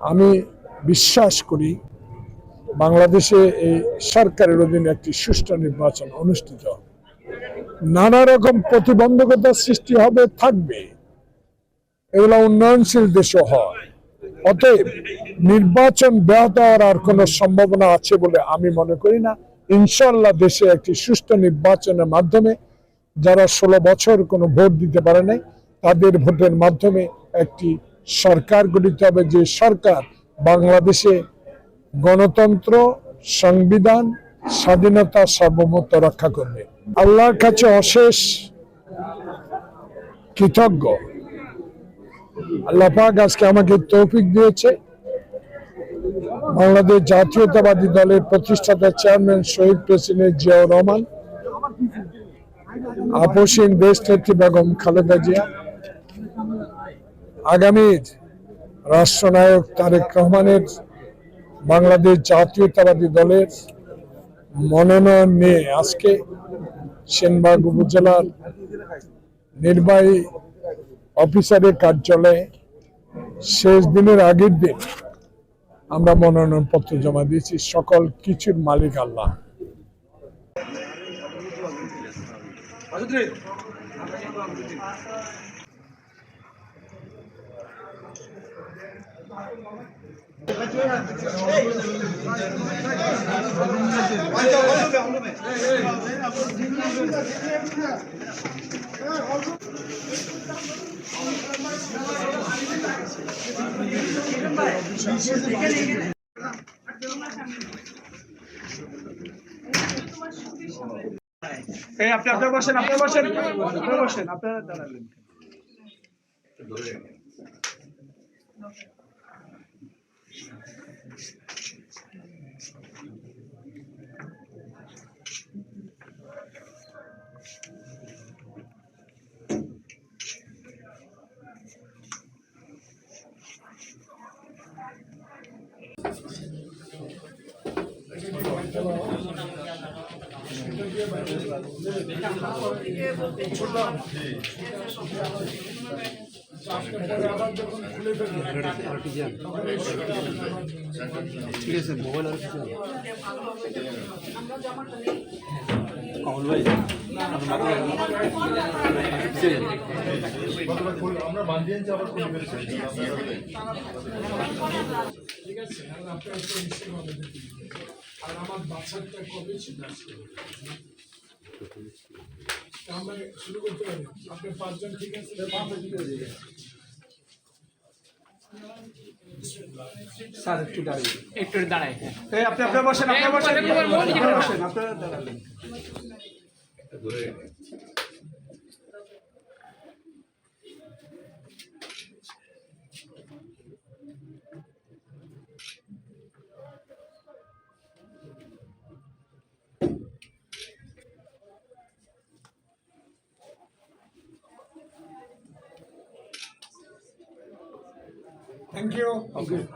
আমি বিশ্বাস করি বাংলাদেশে এই সরকারের অধীনে একটি সুষ্ঠু নির্বাচন অনুষ্ঠিত। নানা রকম প্রতিবন্ধকতা সৃষ্টি হবে, থাকবে। এগুলো উন্নয়নশীল দেশও হয়। অতএব নির্বাচন ব্যাহত হওয়ার আর কোনো সম্ভাবনা আছে বলে আমি মনে করি না। ইনশাল্লাহ দেশে একটি সুষ্ঠু নির্বাচনের মাধ্যমে যারা ষোলো বছর কোনো ভোট দিতে পারে নাই, তাদের ভোটের মাধ্যমে একটি সরকার গঠিত হবে যে সরকার বাংলাদেশে গণতন্ত্র, সংবিধান, স্বাধীনতা সার্বভৌমত্ব রক্ষা করবে। আল্লাহর কাছে অশেষ কৃতজ্ঞ। আল্লাহ পাক আজকে আমাকে তৌফিক দিয়েছে। বাংলাদেশ জাতীয়তাবাদী দলের প্রতিষ্ঠাতা চেয়ারম্যান শহীদ প্রেসিডেন্ট জিয়াউর রহমান, আপসীন দেশ নেত্রী বেগম খালেদা জিয়া আগামীর রাষ্ট্রনায়ক তারেক রহমানের বাংলাদেশ জাতীয়তাবাদী দলের মনোনয়ন নিয়ে আজকে সেনবাগ উপজেলার নির্বাহী অফিসারের কার্যালয়ে শেষ দিনের আগের দিন আমরা মনোনয়ন পত্র জমা দিয়েছি। সকল কিছুর মালিক আল্লাহ। আপনি আপনার বসেন আপনার বসেন আপনার বসেন আপনারা দাঁড়ালেন। ঠিক আছে মোবাইল আর ঠিক আছে আর আপনার তো নিশ্চয়ই ভালো দেখি। আর আমার বাচ্চাটা কবে ছিল আমরা শুরু করতে পারি? আপনি পাঁচজন ঠিক আছে? স্যার একটু দাঁড়িয়ে একটু হ্যাঁ আপনি আপনার বসেন আপনার বসেন। আপনারা বসেন আপনারা দাঁড়ালেন Thank you. Okay.